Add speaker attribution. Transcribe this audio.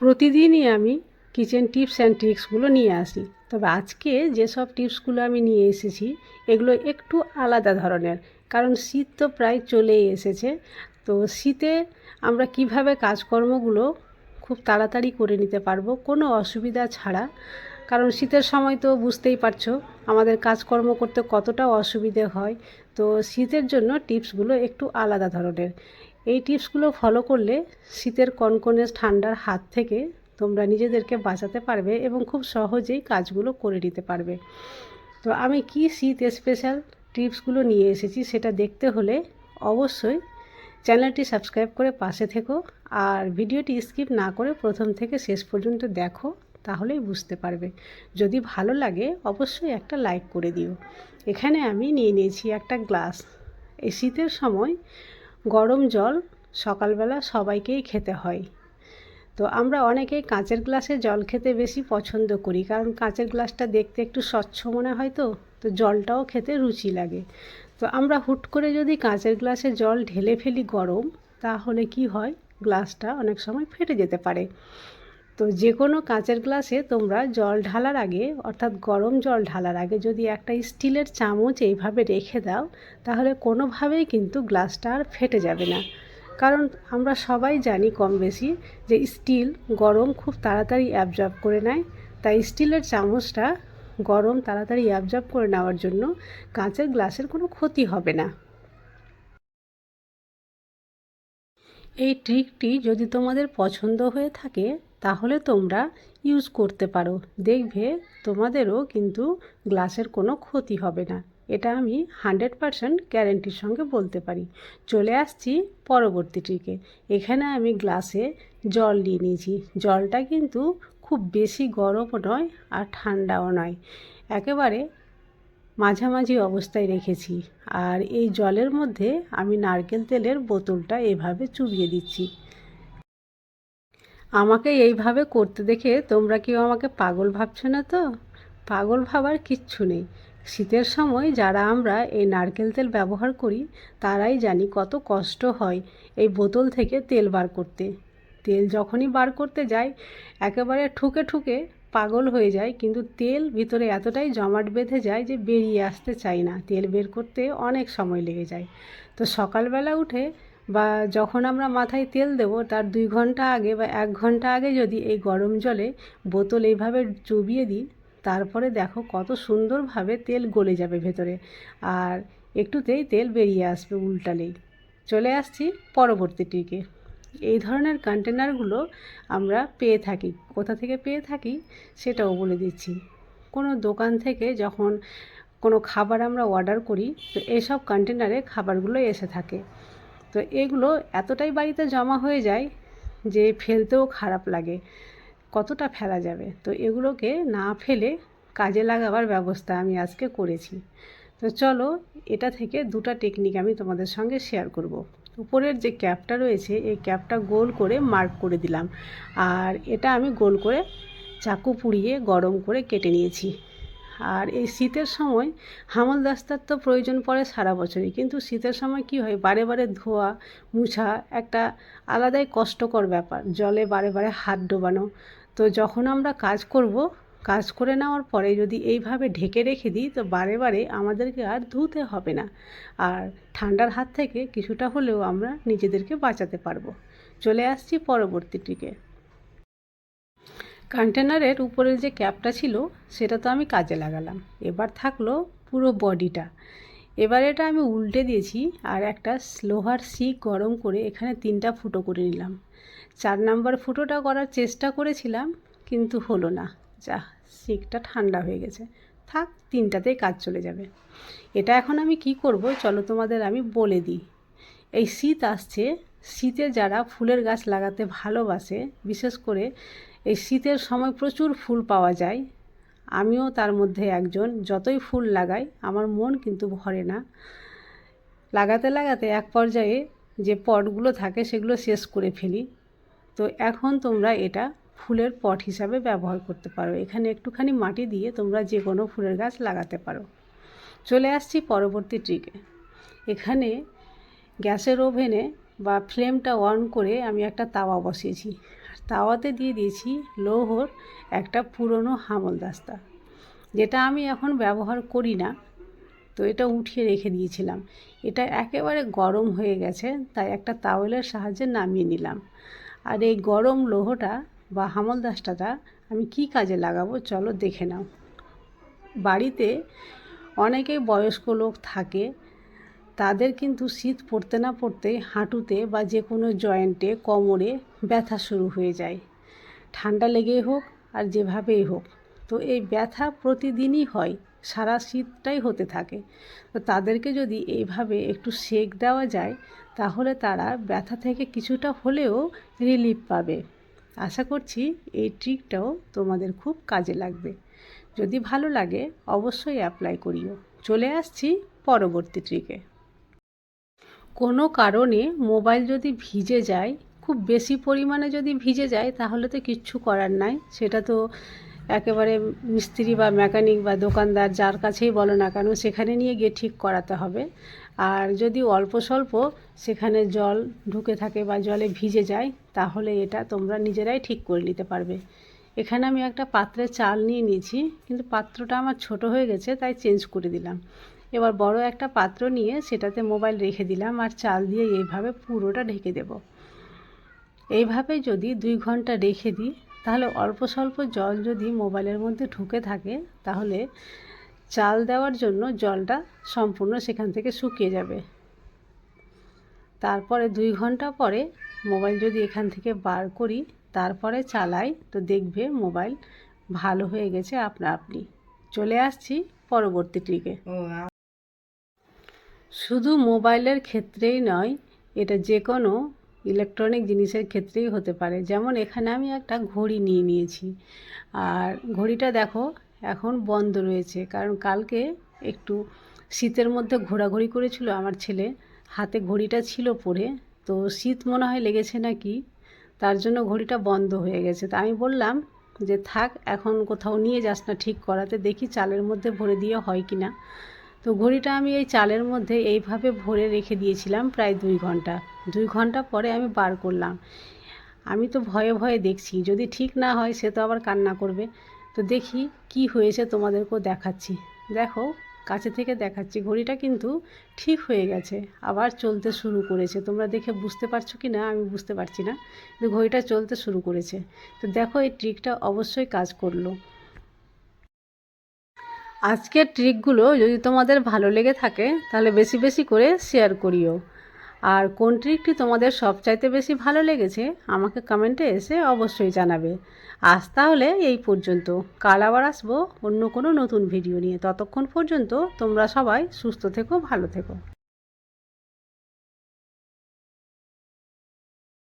Speaker 1: প্রতিদিনই আমি kitchen tips and ট্রিক্সগুলো নিয়ে আসি। তবে আজকে যেসব টিপসগুলো আমি নিয়ে এসেছি, এগুলো একটু আলাদা ধরনের, কারণ শীত তো প্রায় চলেই এসেছে। তো শীতে আমরা কীভাবে কাজকর্মগুলো খুব তাড়াতাড়ি করে নিতে পারব, কোনো অসুবিধা ছাড়া। কারণ শীতের সময় তো বুঝতেই পারছ, আমাদের কাজকর্ম করতে কতটা অসুবিধে হয়। তো শীতের জন্য টিপসগুলো একটু আলাদা ধরনের। এই টিপসগুলো ফলো করলে শীতের কনকনে ঠান্ডার হাত থেকে তোমরা নিজেদেরকে বাঁচাতে পারবে এবং খুব সহজেই কাজগুলো করে নিতে পারবে। তো আমি কি শীত স্পেশাল টিপসগুলো নিয়ে এসেছি সেটা দেখতে হলে অবশ্যই চ্যানেলটি সাবস্ক্রাইব করে পাশে থেকো আর ভিডিওটি স্কিপ না করে প্রথম থেকে শেষ পর্যন্ত দেখো তাহলেই বুঝতে পারবে। যদি ভালো লাগে অবশ্যই একটা লাইক করে দিও। এখানে আমি নিয়ে নিয়েছি একটা গ্লাস এই শীতের সময় গরম জল সকালবেলা সবাইকেই খেতে হয়। তো আমরা অনেকেই কাঁচের গ্লাসে জল খেতে বেশি পছন্দ করি, কারণ কাঁচের গ্লাসটা দেখতে একটু স্বচ্ছ মনে হয় তো তো জলটাও খেতে রুচি লাগে। তো আমরা হুট করে যদি কাঁচের গ্লাসে জল ঢেলে ফেলি গরম, তাহলে কি হয়? গ্লাসটা অনেক সময় ফেটে যেতে পারে। তো যে কোনো কাঁচের গ্লাসে তোমরা জল ঢালার আগে, অর্থাৎ গরম জল ঢালার আগে যদি একটা স্টিলের চামচ এইভাবে রেখে দাও, তাহলে কোনোভাবেই কিন্তু গ্লাসটা আর ফেটে যাবে না। কারণ আমরা সবাই জানি কম বেশি যে স্টিল গরম খুব তাড়াতাড়ি অ্যাবজর্ব করে নেয়। তাই স্টিলের চামচটা গরম তাড়াতাড়ি অ্যাবজর্ব করে নেওয়ার জন্য কাঁচের গ্লাসের কোনো ক্ষতি হবে না। এই ট্রিকটি যদি তোমাদের পছন্দ হয়ে থাকে তাহলে তোমরা ইউজ করতে পারো। দেখবে তোমাদেরও কিন্তু গ্লাসের কোনো ক্ষতি হবে না। এটা আমি হান্ড্রেড পারসেন্ট গ্যারেন্টির সঙ্গে বলতে পারি। চলে আসছি পরবর্তী ট্রিকে এখানে আমি গ্লাসে জল নিয়ে নিয়েছি। জলটা কিন্তু খুব বেশি গরমও নয় আর ঠান্ডাও নয়। একেবারে মাঝামাঝি অবস্থায় রেখেছি। আর এই জলের মধ্যে আমি নারকেল তেলের বোতলটা এভাবে চুবিয়ে দিচ্ছি। আমাকে এইভাবে করতে দেখে তোমরা কেউ আমাকে পাগল ভাবছ না তো? পাগল ভাবার কিচ্ছু নেই। শীতের সময় যারা আমরা এই নারকেল তেল ব্যবহার করি, তারাই জানি কত কষ্ট হয় এই বোতল থেকে তেল বার করতে। তেল যখনই বার করতে যাই, একেবারে ঠুকে ঠুকে পাগল হয়ে যায় কিন্তু তেল ভিতরে এতটাই জমাট বেঁধে যায় যে বেরিয়ে আসতে চাই না। তেল বের করতে অনেক সময় লেগে যায়। তো সকালবেলা উঠে বা যখন আমরা মাথায় তেল দেবো, তার দুই ঘণ্টা আগে বা এক ঘণ্টা আগে যদি এই গরম জলে বোতল এইভাবে চুবিয়ে দিই, তারপরে দেখো কত সুন্দরভাবে তেল গলে যাবে ভেতরে। আর একটুতেই তেল বেরিয়ে আসবে উল্টালেই চলে আসছি পরবর্তীটিকে এই ধরনের কন্টেনারগুলো আমরা পেয়ে থাকি। কোথা থেকে পেয়ে থাকি সেটাও বলে দিচ্ছি। কোনো দোকান থেকে যখন কোনো খাবার আমরা অর্ডার করি, তো এইসব কন্টেনারে খাবারগুলো এসে থাকে। তো এগুলো এতটাই বাড়িতে জমা হয়ে যায় যে ফেলতেও খারাপ লাগে, কতটা ফেলা যাবে? তো এগুলোকে না ফেলে কাজে লাগাবার ব্যবস্থা আমি আজকে করেছি। তো চলো, এটা থেকে দুটা টেকনিক আমি তোমাদের সঙ্গে শেয়ার করব। উপরের যে ক্যাপটা রয়েছে, এই ক্যাপটা গোল করে মার্ক করে দিলাম। আর এটা আমি গোল করে চাকু পুড়িয়ে গরম করে কেটে নিয়েছি। আর এই শীতের সময় হামল দাস্তার তো প্রয়োজন পড়ে সারা বছরই। কিন্তু শীতের সময় কি হয়? বারে বারে ধোয়া, মুছা একটা আলাদাই কষ্টকর ব্যাপার। জলে বারে বারে হাত ডোবানো। তো যখন আমরা কাজ করব, কাজ করে নেওয়ার পরে যদি এইভাবে ঢেকে রেখে দিই, তো বারে বারে আমাদেরকে আর ধুতে হবে না। আর ঠান্ডার হাত থেকে কিছুটা হলেও আমরা নিজেদেরকে বাঁচাতে পারব। চলে আসছি পরবর্তীটিকে কন্টেনারের উপরের যে ক্যাপটা ছিল, সেটা তো আমি কাজে লাগালাম। এবার থাকল পুরো বডিটা। এবার এটা আমি উল্টে দিয়েছি আর একটা লোহার শিক গরম করে এখানে তিনটা ফুটো করে নিলাম। চার নাম্বার ফুটোটা করার চেষ্টা করেছিলাম, কিন্তু হলো না। যা সিকটা ঠান্ডা হয়ে গেছে। থাক, তিনটাতেই কাজ চলে যাবে। এটা এখন আমি কি করব, চলো তোমাদের আমি বলে দিই। এই শীত আসছে। শীতে যারা ফুলের গাছ লাগাতে ভালোবাসে, বিশেষ করে এই শীতের সময় প্রচুর ফুল পাওয়া যায়। আমিও তার মধ্যে একজন। যতই ফুল লাগাই, আমার মন কিন্তু ভরে না। লাগাতে লাগাতে এক পর্যায়ে যে পটগুলো থাকে, সেগুলো শেষ করে ফেলি। তো এখন তোমরা এটা ফুলের পট হিসাবে ব্যবহার করতে পারো। এখানে একটুখানি মাটি দিয়ে তোমরা যে কোনো ফুলের গাছ লাগাতে পারো। চলে আসছি পরবর্তী ট্রিকে। এখানে গ্যাসের ওভেনে বা ফ্লেমটা অন করে আমি একটা তাওয়া বসিয়েছি। তাওয়াতে দিয়ে দিয়েছি লৌহর একটা পুরনো হামলদাস্তা যেটা আমি এখন ব্যবহার করি না। তো এটা উঠিয়ে রেখে দিয়েছিলাম। এটা একেবারে গরম হয়ে গেছে, তাই একটা তাওয়েলের সাহায্যে নামিয়ে নিলাম। আর এই গরম লোহটা বা হামলদাস্তাটা আমি কি কাজে লাগাবো চলো দেখে নাও। বাড়িতে অনেকেই বয়স্ক লোক থাকে তাদের কিন্তু শীত পড়তে না পড়তেই হাঁটুতে বা যে কোনো জয়েন্টে কোমরে ব্যথা শুরু হয়ে যায়। ঠান্ডা লেগেই হোক আর যেভাবেই হোক, তো এই ব্যথা প্রতিদিনই হয়, সারা শীতটাই হতে থাকে। তো তাদেরকে যদি এইভাবে একটু সেক দেওয়া যায়, তাহলে তারা ব্যথা থেকে কিছুটা হলেও রিলিফ পাবে। আশা করছি এই ট্রিকটাও তোমাদের খুব কাজে লাগবে। যদি ভালো লাগে, অবশ্যই অ্যাপ্লাই করিও। চলে আসছি পরবর্তী ট্রিকে কোনো কারণে মোবাইল যদি ভিজে যায়, খুব বেশি পরিমাণে যদি ভিজে যায়, তাহলে তো কিচ্ছু করার নাই। সেটা তো একেবারে মিস্ত্রি বা মেকানিক বা দোকানদার যার কাছেই বলো না কেন, সেখানে নিয়ে গিয়ে ঠিক করাতে হবে। আর যদি অল্প স্বল্প সেখানে জল ঢুকে থাকে বা জলে ভিজে যায়, তাহলে এটা তোমরা নিজেরাই ঠিক করে নিতে পারবে। এখানে আমি একটা পাত্রে চাল নিয়ে নিয়েছি, কিন্তু পাত্রটা আমার ছোট হয়ে গেছে, তাই চেঞ্জ করে দিলাম। এবার বড় একটা পাত্র নিয়ে সেটাতে মোবাইল রেখে দিলাম আর চাল দিয়ে এইভাবে পুরোটা ঢেকে দেব। এইভাবে যদি দুই ঘণ্টা রেখে দিই, তাহলে অল্প স্বল্প জল যদি মোবাইলের মধ্যে ঢুকে থাকে, তাহলে চাল দেওয়ার জন্য জলটা সম্পূর্ণ সেখান থেকে শুকিয়ে যাবে। তারপরে দুই ঘণ্টা পরে মোবাইল যদি এখান থেকে বার করি, তারপরে চালাই তো দেখবে মোবাইল ভালো হয়ে গেছে আপনা আপনি। চলে আসছি পরবর্তী ট্রিকে শুধু মোবাইলের ক্ষেত্রেই নয়, এটা যে কোনো ইলেকট্রনিক জিনিসের ক্ষেত্রেই হতে পারে। যেমন এখানে আমি একটা ঘড়ি নিয়ে নিয়েছি। আর ঘড়িটা দেখো, এখন বন্ধ রয়েছে। কারণ কালকে একটু শীতের মধ্যে ঘোরাঘুরি করেছিল আমার ছেলে। হাতে ঘড়িটা ছিল পরে। তো শীত মনে হয় লেগেছে নাকি? তার জন্য ঘড়িটা বন্ধ হয়ে গেছে। তা আমি বললাম যে, থাক, এখন কোথাও নিয়ে যাস না, ঠিক করাতে। দেখি চালের মধ্যে ভরে দিয়ে হয় কি না তো ঘড়িটা আমি এই চালের মধ্যে এইভাবে ভরে রেখে দিয়েছিলাম প্রায় দুই ঘণ্টা। দুই ঘণ্টা পরে আমি বার করলাম। আমি তো ভয়ে ভয়ে দেখছি, যদি ঠিক না হয় সে তো আবার কান্না করবে। তো দেখি কি হয়েছে তোমাদেরকেও দেখাচ্ছি। দেখো, কাছে থেকে দেখাচ্ছি, ঘড়িটা কিন্তু ঠিক হয়ে গেছে, আবার চলতে শুরু করেছে। তোমরা দেখে বুঝতে পারছ কি না, আমি বুঝতে পারছি না। কিন্তু ঘড়িটা চলতে শুরু করেছে। তো দেখো এই ট্রিকটা অবশ্যই কাজ করল। আজকের ট্রিকগুলো যদি তোমাদের ভালো লেগে থাকে, তাহলে বেশি বেশি করে শেয়ার করিও। আর কোন ট্রিকটি তোমাদের সবচাইতে বেশি ভালো লেগেছে, আমাকে কমেন্টে এসে অবশ্যই জানাবে। আজ তাহলে এই পর্যন্ত। কাল আবার আসব অন্য কোনো নতুন ভিডিও নিয়ে। ততক্ষণ পর্যন্ত তোমরা সবাই সুস্থ থেকো, ভালো থেকো।